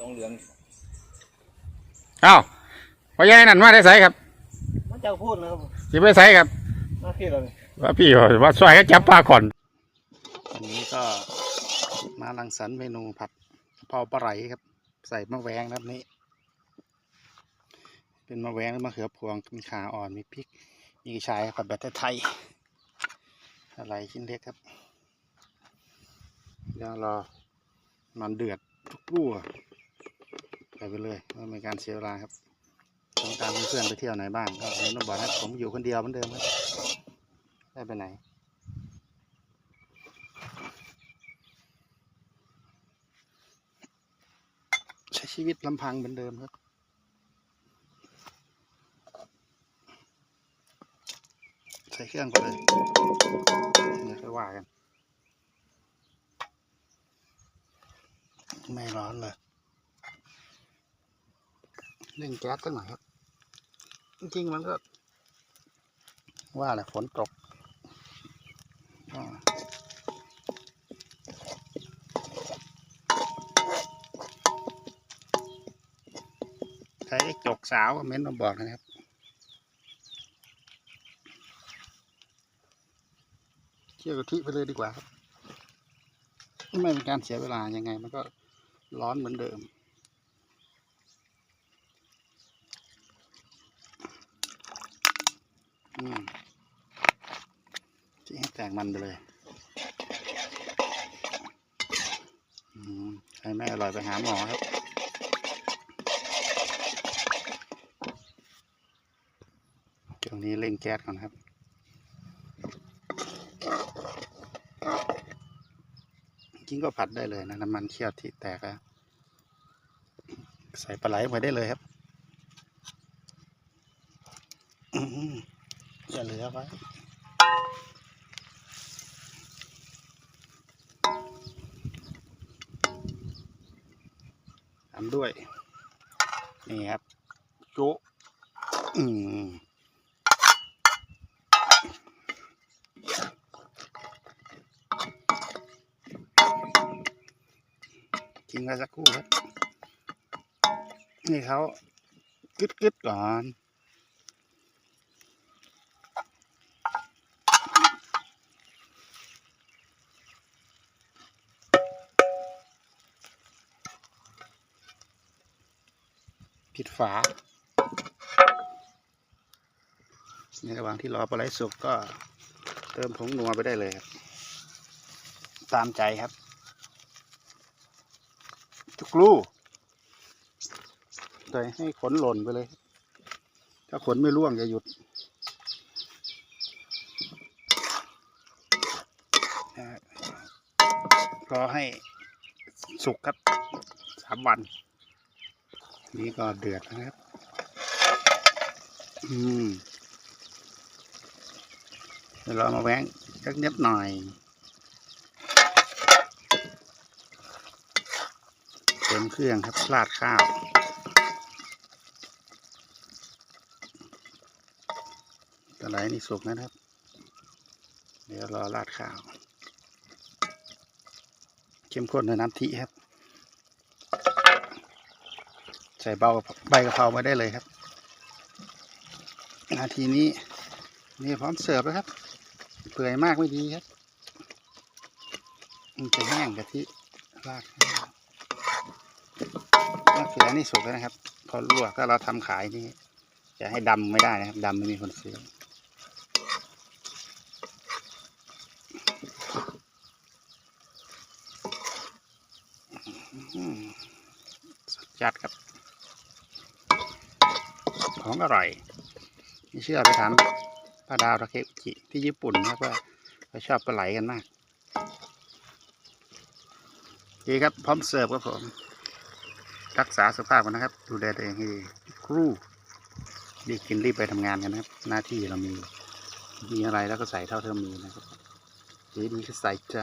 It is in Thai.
ตรงเหลืองเอ้าพ่อใหญ่นั่นมาได้ไสครับมันเจ้าพูดนะครับสิไปไสครับ มาพี่เราเลยว่าพี่ว่าซอยก็จับปลาก่อนอันนี้ก็มาลังสรรค์เมนูผัดกะเพราปลาไหลครับ ใส่มะแวงนะครับนี่ เป็นมะแวงและมะเขือพวงมีขาอ่อนมีพริก มีกระชายผัดแบบไทยๆอะไรชิ้นเล็กครับเดี๋ยวรอมันเดือดทุกรู่ ไปเลยไม่เป็นการเสียเวลาครับต้องตามเพื่อนไปเที่ยวไหนบ้างก็เห็นต้องบอกนะผมอยู่คนเดียวเหมือนเดิมครับได้ไปไหนใช้ชีวิตลำพังเหมือนเดิมครับใส่เครื่องก่อนเลยเดี๋ยวค่อยว่ากัน ไม่ร้อนเลย เร่งแก๊สสักหน่อยครับ จริงๆมันก็ ว่าแหละฝนตกใครจกสาวก็เม้นมาบอกนะครับเที่ยวกะทิไปเลยดีกว่าครับ ไม่เป็นการเสียเวลายังไง มันก็ร้อนเหมือนเดิม อืมจี้ให้แตกมันไปเลยอืมใครไม่อร่อยไปหาหมอครับตรงนี้เร่งแก๊สก่อนครับจริงก็ผัดได้เลยนะน้ำมันเคี่ยวที่แตกแล้วใส่ปลาไหลไปได้เลยครับ อืมอย่าเหลือไว้ทำด้วย นี่ครับ โจะอืมทิ้งไว้สักครู่ครับ นี่เขากึดๆก่อน ปิดฝาในระหว่างที่รอปลาไหลสุกก็เติมผงนัวไปได้เลยครับ ตามใจครับทุกลูกเลยให้ขนหล่นไปเลย ถ้าขนไม่ร่วงจะหยุดรอให้สุกครับสามวัน นี่ก็เดือดนะครับ อืมเดี๋ยวเรามาแว้งสักนิดหน่อยเติมเครื่องครับราดข้าวตะไลนี่สุกนะครับ เดี๋ยวรอราดข้าว เข้มข้นในน้ำทิครับ ใส่เบาใบกะเพรามาได้เลยครับ นาทีนี้นี่พร้อมเสิร์ฟแล้วครับ เปื่อยมากไม่ดีครับมันจะแห้งกะทิรากมะเขือนี่สุกแล้วนะครับ พอลวกก็เราทำขายนี่จะให้ดำไม่ได้นะครับดำไม่มีคนซื้อสุดจัดครับ ของอร่อยไม่เชื่อไปถามป้าดาวตะเคอุจิที่ญี่ปุ่นนะว่าเขาชอบปลาไหลกันมากดีครับพร้อมเสิร์ฟครับผม รักษาสุขภาพกันนะครับ ดูแลตัวเองให้ดีครูรีบกินรีบไปทำงานกันนะครับ หน้าที่เรามีมีอะไรแล้วก็ใส่เท่าเท่ามีนะครับดีดีก็ใส่ใจ